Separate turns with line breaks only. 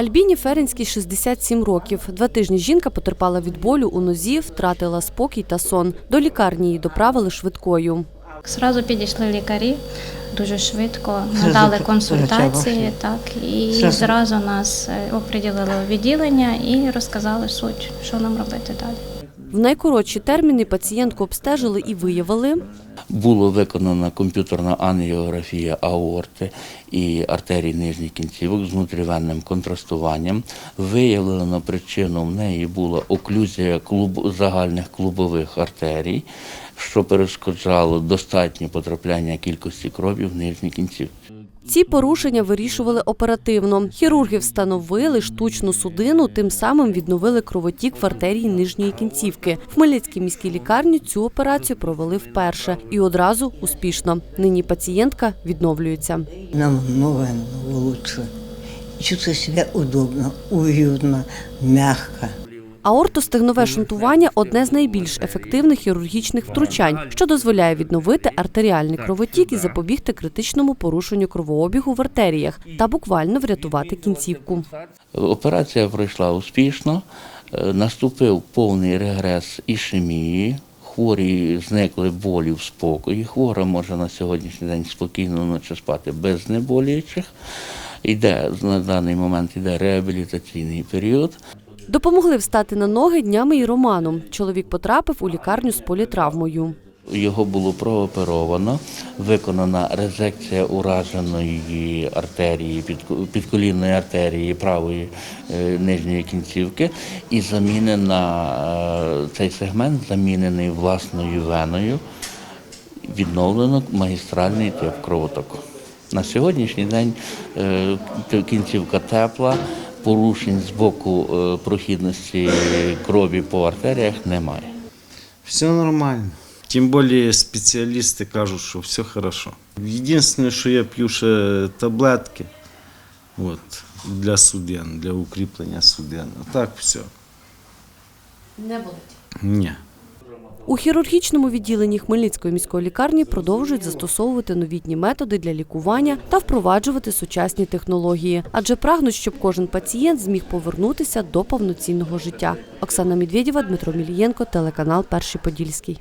Альбіні Ференській 67 років. Два тижні жінка потерпала від болю у нозі, втратила спокій та сон. До лікарні її доправили швидкою.
Зразу підійшли лікарі дуже швидко, надали консультації, так і
Зразу.
зразу нас е, оприділили у відділення і розказали суть, що нам робити далі.
В найкоротші терміни пацієнтку обстежили і виявили.
Було виконана комп'ютерна ангіографія аорти і артерій нижніх кінцівок з внутрівенним контрастуванням. Виявлено причину в неї була оклюзія клуб, загальних клубових артерій, що перешкоджало достатнє потрапляння кількості крові в нижні кінцівки.
Ці порушення вирішували оперативно. Хірурги встановили штучну судину, тим самим відновили кровотік в артерії нижньої кінцівки. В Хмельницькій міській лікарні цю операцію провели вперше і одразу успішно. Нині пацієнтка відновлюється.
Намного лучше. Чувствую себя удобно, уютно, мягко.
Аортостегнове шунтування одне з найбільш ефективних хірургічних втручань, що дозволяє відновити артеріальний кровотік і запобігти критичному порушенню кровообігу в артеріях та буквально врятувати кінцівку.
Операція пройшла успішно, Е, наступив повний регрес ішемії. Хворі зникли болі в спокої. Хвора може на сьогоднішній день спокійно вночі спати без знеболюючих. Йде на даний момент іде реабілітаційний період.
Допомогли встати на ноги днями і Роману. Чоловік потрапив у лікарню з політравмою.
Його було прооперовано, виконана резекція ураженої артерії, підко- підколінної артерії правої е, нижньої кінцівки і замінена е, цей сегмент замінений власною веною. Відновлено магістральний тип кровотоку. На сьогоднішній день е, кінцівка тепла, порушень з боку е, прохідності крові по артеріях немає.
Все нормально. Тим більше спеціалісти кажуть, що все хорошо. Єдине, що я п'ю ще таблетки от, для суден, для укріплення суден. А так все.
Не болить.
Ні.
У хірургічному відділенні Хмельницької міської лікарні продовжують застосовувати новітні методи для лікування та впроваджувати сучасні технології, адже прагнуть, щоб кожен пацієнт зміг повернутися до повноцінного життя. Оксана Медведєва, Дмитро Мілієнко, телеканал Перший Подільський.